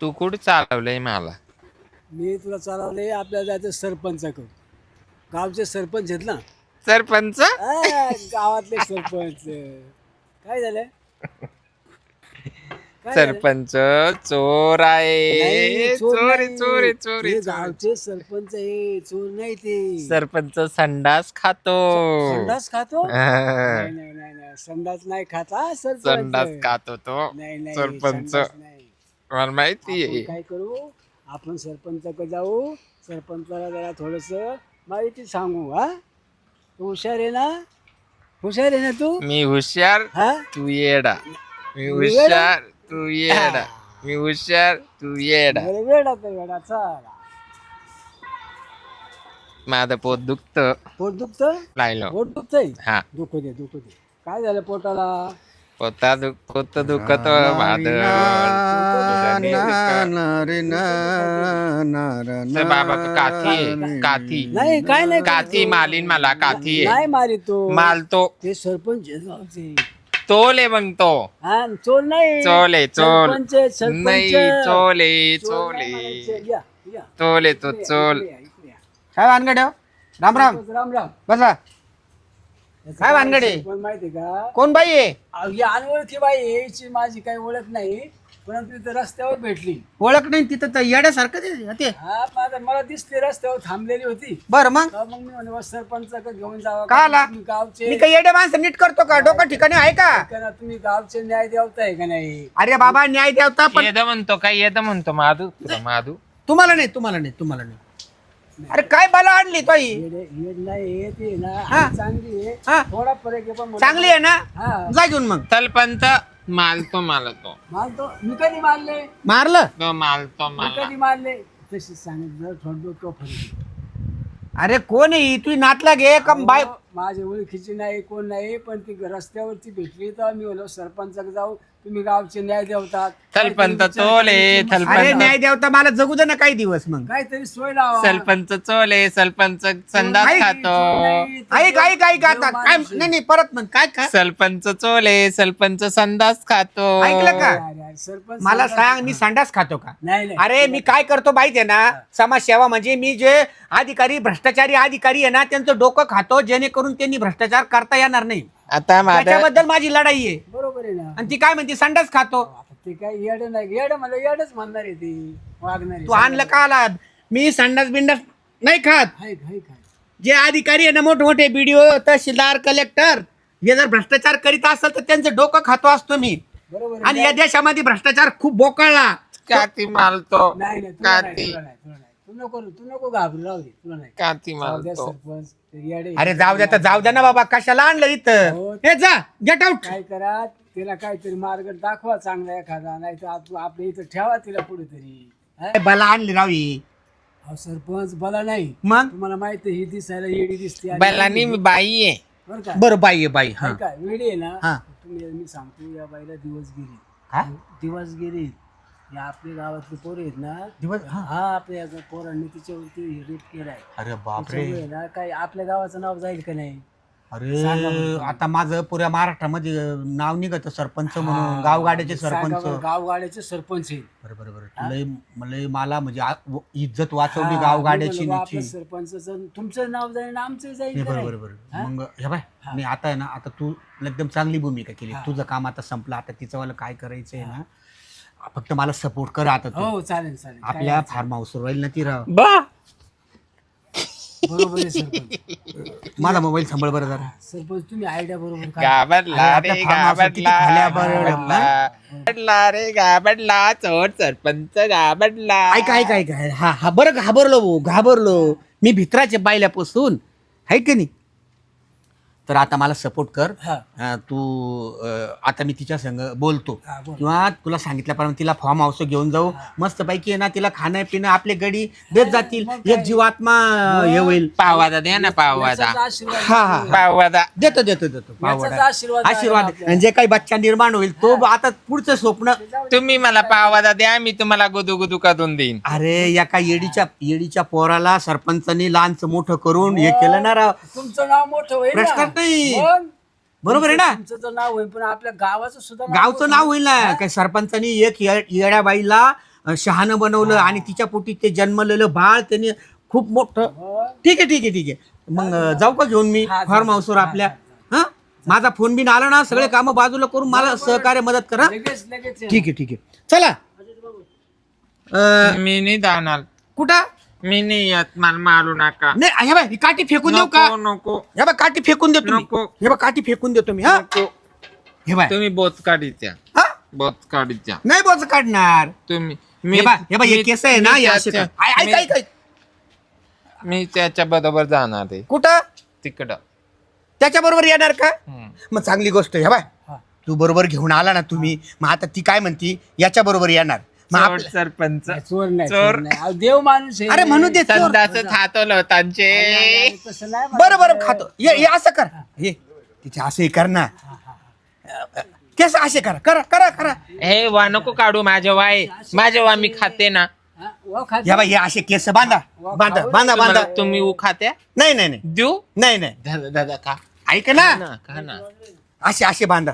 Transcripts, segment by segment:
तू कुठं चालवलंय मला? मी तुला चालवले आपल्याला जायचं सरपंचाकडे गावचे सरपंच आहेत ना? सरपंच? आ, गावातले सरपंच. काय झालं? काय झालं? सरपंच चोर नाही, आहे चोर चोरी नाही. चोरी चोरी. गावचे सरपंच आहे चोर नाही ते. सरपंच संडास खातो. संडास खातो. नाही नाही नाही नाही. संडास नाही खाता सरपंच. संडास खातो तो नाही नाही सरपंच. संडास नाही. मला माहिती आपण आहे. काय करू? आपण सरपंचाकडे जाऊ. सरपंचाला जरा थोडस माहिती सांगू हा? तू हुशार आहे ना? हुशार आहे ना तू? मी हुशार हा? तू येडा. मी? हुशार तू येडा. मी हुशार तू येडा. बरं वेडा तर वेडा चला. माझं पोट दुखत. पोट दुखतं? लागलो पोट दुखतंय? हा. दुखू दे दुखू दे. काय झालं पोटाला? पोता दुख पोत दुखत माझ बाबा काठी आहे, काठी. नाही काय नाही काठी मालीन मला काठी आहे. नाही मारी तो. मालतो ते. सरपंच आहे गावचे. तोले मग तो. हा चोर नाही. चोले चोल. सरपंच आहे, सरपंच. नाही चोले नाही चोले. या, या. तोले तो चोल. इकडे या, इकडे या. काय आहे? राम राम. राम राम. बसा. काय भानगड? पण माहिती का? कोण बाई आहे? अहो, ही अनोळखी बाई आहे, हिची माझी काही ओळख नाही परंतु इथं रस्त्यावर भेटली. ओळख नाही तिथं तर येड्यासारखं ते- ते हा माझा मला दिसली रस्त्यावर थांबलेली होती. बरं मग? का मग मी म्हणे सरपंच घेऊन जावा का? आला? तुम्ही गावचे मी काही येडे माणसं नीट करतो का? डोकं ठिकाणी आहे का? का ना, तुम्ही गावचे न्याय देवताय का नाही? अरे बाबा न्याय देवता पण येद म्हणतो काय येद म्हणतो माधू तुला माधू. तुम्हाला नाही तुम्हाला नाही तुम्हाला नाही. अरे काय बाला आणली तो ही? हे ते ना. चांगली आहे. हा. थोडा फरक आहे पण मला- चांगली आहे ना? हा. जा घेऊन मग. सरपंच मालतो मला तो मारतो मी कधी मारले? मारलं? तो मालतो मी मला कधी मारले? तशी सांगितलं थोडं तो फरक आहे. अरे कोण आहे? ही? तू नातला घे का? बाय माझ्या ओळखीची नाही कोण नाही पण ती रस्त्यावरती भेटली तर मी बोलो सरपंचाकडे जाऊ तुम्ही गावचे न्याय देवतात सरपंच चोले अरे न्याय देवता मला जगू दे ना काही दिवस मग काहीतरी सोय लावा सरपंच चोले सरपंच संडास ऐक, खातो ऐक ऐक ऐक आता काय. नाही नाही परत मग काय काय सरपंच चोले सरपंच संडास खातो ऐकलं का अरे, अरे, सरपंच मला सांगा- मी संडास खातो का नाही नाही अरे मी काय करतो माहिती आहे ना समाजसेवा म्हणजे मी जे अधिकारी भ्रष्टाचारी अधिकारी आहे ना त्यांचं डोकं खातो जेणेकरून त्यांनी भ्रष्टाचार करता येणार नाही. आता माझ्या त्याच्याबद्दल माझी लढाई आहे. बरोबर आहे ना. आणि ती काय म्हणते? संडास खातो. आता ते काय येड नाही. येड मला येडच म्हणणार आहे ती. वागणारी तू आणलं का आला मी संडास बिंडास नाही खात. हाय हाय काय जे अधिकारी आहे ना मोठमोठे बीडीओ तहसीलदार कलेक्टर हे जर भ्रष्टाचार करीत असेल तर त्यांचं डोकं खातो असतो मी. बरोबर आहे. आणि या देशामध्ये भ्रष्टाचार खूप बोकाळला. काती मालतो नाही नाही तुला नाही काती तुला नाही तुला नाही. तू नको तू नको घाबरू राहू दे तुला नाही. काती जाऊ द्या सरपंच ते येडे अरे जाऊ द्या तर जाऊ द्या ना बाबा कशाला आणलं इथं? हो. हे जा गेट आउट काय करा तिला काहीतरी मार्ग दाखवा चांगला एखादा नाही तर आप- आपल्या इथं ठेवा तिला कुठेतरी. हा? बला आणली राव ही. अहो, सरपंच बला नाही. मग? तुम्हाला माहिती आहे, ही दिसायला येडी दिसते आणि बैलानी मी बाई आहे. बरं का? बरं बाई आहे बाई हा. काय वेडी आहे ना हा. तुम्ही मी सांगतो या बाईला दिवस गेली हा? दिवस गेली या आपल्या गावातले पोरं आहेत ना दिवस हा. हा आपल्या या पोरांनी तिच्यावरती रेप केलाय. अरे त्याच्यामुळे ना काय आपल्या गावाचं नाव जाईल का नाही? अरे बरं. आता माझं पुऱ्या महाराष्ट्रामध्ये नाव निघत सरपंच म्हणून गावगाड्याचे सरपंच बरं, गावगाड्याचे सरपंच आहे बरं बरं बरं. लय लय मला म्हणजे आ- व- इज्जत वाचवली गावगाड्याची मी म्हणलो, नीची. आपलं सरपंचाचं तुमचं नाव जाईल आमचं जाईल नाही, का बरोबर नाही? मग हे बाय मी आता आहे ना आता तू एकदम चांगली भूमिका केली. तुझं काम आता संपलं. आता तिचं मला काय करायचंय ना फक्त मला सपोर्ट कर आता तू. हो चालेल चालेल. काय आपल्या फार्म हाऊस राहील ना ती राव. बा. बरोबर आहे सरपंच. माझा मोबाईल सांभाळ बरं जरा. सरपंच तुम्ही आयडिया बरोबर काय घाबरला अरे, रे आपल्या farm house किती घाबरला. खाल्या बरं, घाबरला घाबरला रे घाबरला. चोर सरपंच घाबरला. ऐका ऐका ऐका. हा हा बरं घाबरलो भाऊ घाबरलो. मी भित्राचे बायल्यापासून आहे की नाही? तर आता मला सपोर्ट कर. हा. अं, तू अं, आता मी तिच्या संग बोलतो. हा बोल. किंवा तुला सांगितल्याप्रमाणे तिला फॉर्म हाऊस घेऊन जाऊ. मस्त पैकी आहे ना तिला खाणं पिणं आपले गडी देत जातील. एक जीवात्मा अं, हे होईल. पावादा द्या ना पावादा याचाच आशीर्वाद हा हा पावादा देतो देतो देतो. याचाच पावडा. आशीर्वाद आहे आशीर्वाद. आपल्याला. जे काही बच्चा निर्माण होईल तो आता पुढचं स्वप्न तुम्ही मला पावादा द्या मी तुम्हाला गुदू गुदू करून देईन. अरे या काय येडीच्या येडीच्या पोराला सरपंचानी लहानचं मोठं करून हे. केलं ना राव. तुमचं नाव मोठं होईल ना. प्रश्नच नाही. मग? बरोबर आहे ना? तुमचं तर नाव होईल पण आपल्या गावाचं सुद्धा नाव गावचं नाव होईल ना. काय सरपंचानी एक ये- येड्या बाईला अं, शहाणं बनवलं आणि तिच्या पोटी ते जन्मलेलं बाळ त्याने खूप मोठं हो. ठीक आहे ठीक आहे ठीक आहे. मग अं, जाऊ का घेऊन मी हा, जा. फार्म हाऊसवर आपल्या हा माझा फोन बिन आला ना सगळे कामं बाजूला करून मला सहकार्य मदत करा. लगेच लगेच ठीक आहे ठीक आहे. चला. अं, मी नाही जाणार. कुठं? मी नाही येत मला मारू नका. नाही हे बाय ही काठी फेकून देऊ का? नको नको. हे बा काठी फेकून देतो मी नको. हे बा काठी फेकून देतो मी हा? नको. हे बाय. तुम्ही बोच काढीच्या हा? बोच काढीच्या नाही बोच काढणार. तुम्ही हे बा हे बा हे मी- केस आहे ना मी हे असे त्याच्या- कर. ऐक ऐक ऐक मी त्याच्या बरोबर जाणार आहे. कुठं? तिकडं. त्याच्या बरोबर येणार का? हम्म. मग चांगली गोष्ट आहे हे बाय. तू बरोबर घेऊन आला ना तुम्ही. मग आता ती काय म्हणती? याच्या बरोबर येणार. मग चोर आपल्या- सरपंच. चोर नाही चोर. चोर. नाही. अहो, देव माणूस आहे. अरे म्हणू दे चोर. संदास थातवलं नाही, त्यांचे नाही, तसं नाही बरं बरं म्हणायचं. खातो. ये ये असं कर. हे. तिचे असे कर ना. केस असे करा करा करा करा. हे वा नको काढू माझ्या वाय. माझ्या वा मी खाते ना. हा, वा खाते. या बाई हे असे केस बांधा. बांधा बांधा बांधा तुम्हाला- तुम्ही ऊ खात्या नाही नाही नाही. देऊ? नाही नाही. दादा दादा का ऐक ना. का ना. असे असे बांधा.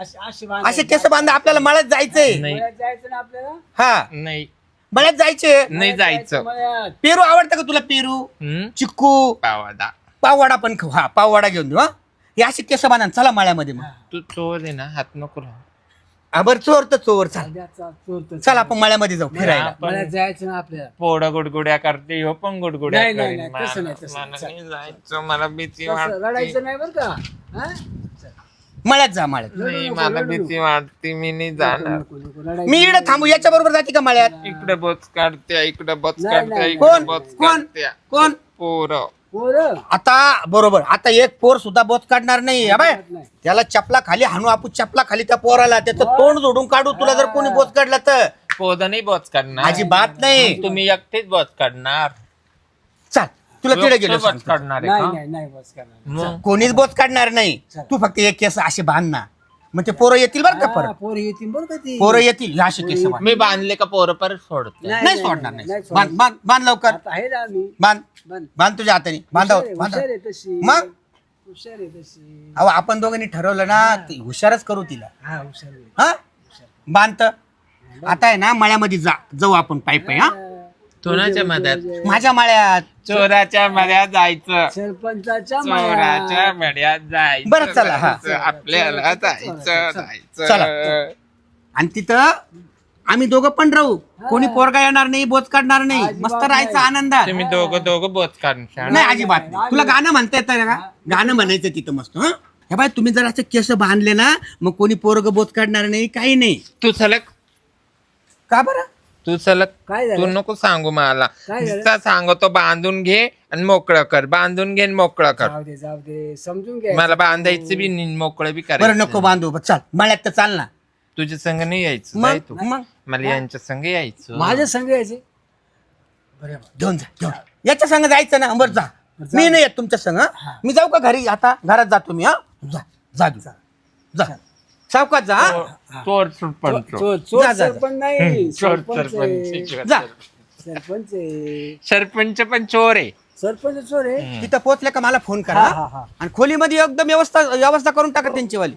असे- केस बांधा आपल्याला मळ्यात जायचंय. नाही. मळ्यात जायचं ना आपल्याला? हा. नाही. मळ्यात जायचे? नाही जायचं मळ्यात. पेरू आवडतं का तुला पेरू? हम्म? चिक्कू? पावादा पाववाडा पण खाऊ. हा पाववाडा घेऊन देऊ हा. हे असे केस बांधा. चला मळ्यामध्ये मग. तू चोर आहे ना हात नको लावू. हा, बरं चोर तर चोर. चल. सध्या चा- चोर तर चल आपण मळ्यामध्ये जाऊ फिरायला. आपण- मळ्यात जायचं ना आपल्याला. पोडं गुडगुड्या करते हो पण गुडगुड्या नाही, नाही, करीन. नाही, मला तसं नाही, तसं मला नाही. नाही जायचं मला भीती तसं वाटते. रडायचं नाही बरं का हा? मळ्यात जा मळ्यात. नाही मला भीती वाटते मी नाही जाणार. मी इकडे थांबू याच्या बरोबर जाते का मळ्यात? इकडे बोच काढते इकडे बोच नाही, काढते नाही. इकडे कोण? बोच कोण? कोण? पोरं. पोरं? आता बरोबर आता एक पोर सुद्धा बोच काढणार नाही हा नाही. त्याला चपला खाली हाणू आपण चपला खाली त्या पोराला त्याचं तोंड जोडून काढू तुला जर कोणी बोच काढला तर. पोद नाही बोच काढणार. अजिबात नाही. तुम्ही एकटेच बोच काढणार. चल. तुला तिकडे गेलो. बोच सांगतो. काढणार आहे नाही का? नाही नाही बस करणार मग? कोणीच बोच काढणार नाही. चल. तू फक्त एक केस असे बांध ना. मग ते पोरं येतील बरं का हा, परत? पोरं येतील बरं का ती? पोरं येतील. असे केस बांध मी बांधले का पोरं परत सोडतो. नाही, सोडणार नाही, बांध लवकर. आता आहे ना आम्ही. बांध. बंद बांध तुझ्या हाताने. बांधा हुशार आहे, बांधा. हुशार आहे तशी. मग? हुशार आहे तशी. अहो आपण दोघांनी ठरवलं ना ती हुशारच करू तिला. हा हुशार आहे. हा? बांधत आता आहे ना मळ्यामध्ये जा. जाऊ आपण पायी पायी हा? कोणाच्या मध्यात माझ्या मळ्यात. चोराच्या मध्यात जायचं. सरपंचाच्या चोराच्या मळ्यात. मध्यात जायचं. बरं, चला, हा. जायचं, आपल्याला जायचं चला. जायचं. आणि तिथं आम्ही दोघं पण राहू. कोणी पोरगा येणार नाही बोच काढणार नाही. अजिबात मस्त राहायचं नाही. आनंदात. तुम्ही दोघं दोघं बोच काढून नाही अजिबात नाही. तुला गाणं म्हणता येतं का? गाणं म्हणायचं तिथं मस्त हं? हे बाय तुम्ही जर असे केस बांधले ना मग कोणी पोरग बोच काढणार नाही काही नाही. तू सलग. का बरं? तू सलग काय झालं? तू नको सांगू मला. काय झालं? नुसता सांगतो बांधून घे आणि मोकळं कर. बांधून घे आणि मोकळं कर. जाऊ दे जाऊ दे. समजून घे मला बांधायचं बी नाही, मोकळं बी बरं करायचं नको बांधू. चल मळ्यात तर चाल ना. तुझ्या संग नाही यायचं मग? तू. मग? मला यांच्या संग यायचं. माझ्या संग यायचे? बरं घेऊन जा घेऊन याच्या संग जायचं ना. बरं जा. मी नाही येत तुमच्या संग हं? मी जाऊ का घरी? आता घरात जातो मी हा. जा जा तू. जा. सावकाश जा हं? चोर सरपंच चोर चोर जा, जा, जा. सरपंच नाही चोर सरपंच आहे. सरपंच जा सरपंच आहे. सरपंच पण चोर आहे सरपंच चोर आहे तिथं पोहोचले का मला फोन करा हा, हा, हा. आणि खोलीमध्ये एकदम व्यवस्था व्यवस्था करून टाका त्यांची वाली